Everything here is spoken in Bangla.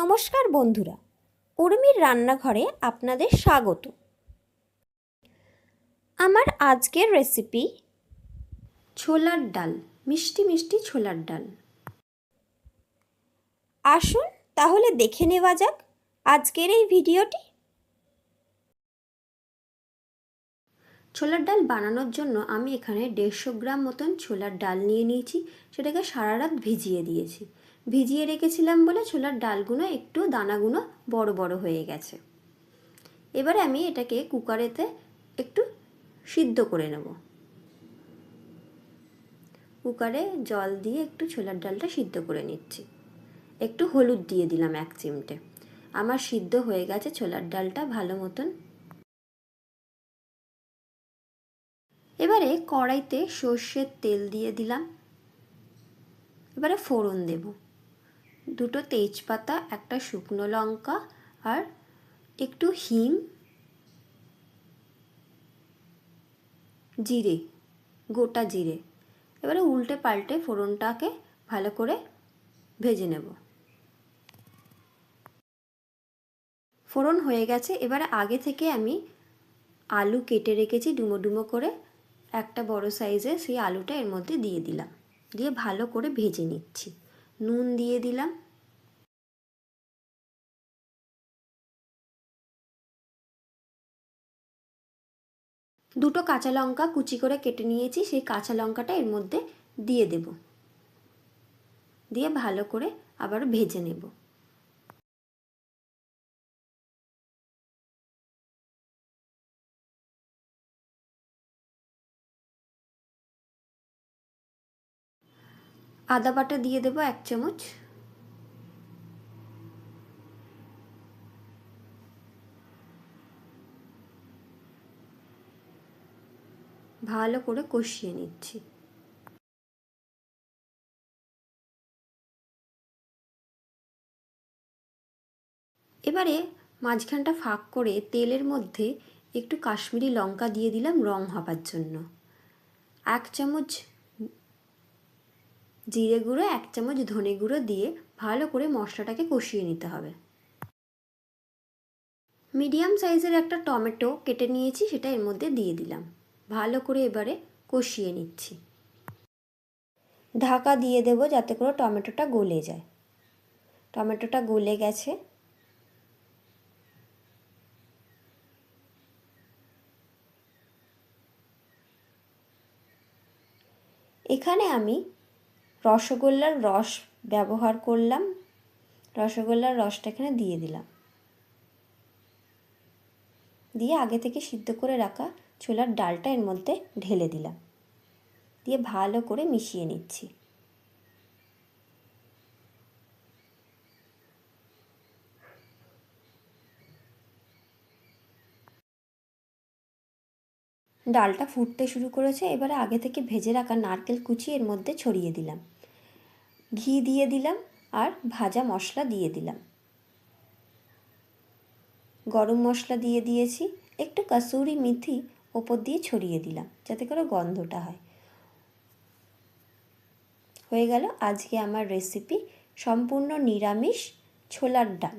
নমস্কার বন্ধুরা, উর্মির রান্নাঘরে আপনাদের স্বাগত। আমার আজকের রেসিপি ছোলার ডাল, মিষ্টি মিষ্টি ছোলার ডাল। আসুন তাহলে দেখে নেওয়া যাক আজকের এই ভিডিওটি। ছোলার ডাল বানানোর জন্য আমি এখানে দেড়শো গ্রাম মতন ছোলার ডাল নিয়ে নিয়েছি, সেটাকে সারা রাত ভিজিয়ে দিয়েছি। ভিজিয়ে রেখেছিলাম বলে ছোলার ডালগুলো একটু দানাগুলো বড় বড় হয়ে গেছে। এবারে আমি এটাকে কুকারেতে একটু সিদ্ধ করে নেব। কুকারে জল দিয়ে একটু ছোলার ডালটা সিদ্ধ করে নিচ্ছি। একটু হলুদ দিয়ে দিলাম এক চিমটে। আমার সিদ্ধ হয়ে গেছে ছোলার ডালটা ভালো মতন। এবারে কড়াইতে সর্ষের তেল দিয়ে দিলাম। এবারে ফোড়ন দেব। দুটো তেজপাতা, একটা শুকনো লঙ্কা আর একটু হিং, জিরে, গোটা জিরে। এবারে উল্টে পাল্টে ফোড়নটাকে ভালো করে ভেজে নেব। ফোড়ন হয়ে গেছে, এবারে আগে থেকে আমি আলু কেটে রেখেছি, ডুমো ডুমো করে। একটা বড় সাইজে সেই আলুটা এর মধ্যে দিয়ে দিলাম। দিয়ে ভালো করে ভেজে নিচ্ছি। নুন দিয়ে দিলাম। দুটো কাঁচা লঙ্কা কুচি করে কেটে নিয়েছি, সেই কাঁচা লঙ্কাটা এর মধ্যে দিয়ে দেব। দিয়ে ভালো করে আবার ভেজে নেব। আদা বাটা দিয়ে দেবো এক চামচ। ভালো করে কষিয়ে নিচ্ছি। এবারে মাঝখানটা ফাঁক করে তেলের মধ্যে একটু কাশ্মীরি লঙ্কা দিয়ে দিলাম রং হবার জন্য। এক চামচ জিরে গুঁড়ো, এক চামচ ধনে গুঁড়ো দিয়ে ভালো করে মশলাটাকে কষিয়ে নিতে হবে। মিডিয়াম সাইজের একটা টমেটো কেটে নিয়েছি, সেটা এর মধ্যে দিয়ে দিলাম। ভালো করে এবারে কষিয়ে নিচ্ছি। ঢাকা দিয়ে দেব যাতে করে টমেটোটা গলে যায়। টমেটোটা গলে গেছে। এখানে আমি রসগোল্লার রস ব্যবহার করলাম। রসগোল্লার রসটা এখানে দিয়ে দিলাম। দিয়ে আগে থেকে সিদ্ধ করে রাখা ছোলার ডালটা এর মধ্যে ঢেলে দিলাম। দিয়ে ভালো করে মিশিয়ে নিচ্ছি। ডালটা ফুটতে শুরু করেছে। এবারে আগে থেকে ভেজে রাখা নারকেল কুচি এর মধ্যে ছড়িয়ে দিলাম। ঘি দিয়ে দিলাম আর ভাজা মশলা দিয়ে দিলাম। গরম মশলা দিয়ে দিয়েছি, একটু কাসুরি মেথি ওপর দিয়ে ছড়িয়ে দিলাম যাতে করে গন্ধটা হয়। হয়ে গেল আজকে আমার রেসিপি সম্পূর্ণ নিরামিষ ছোলার ডাল।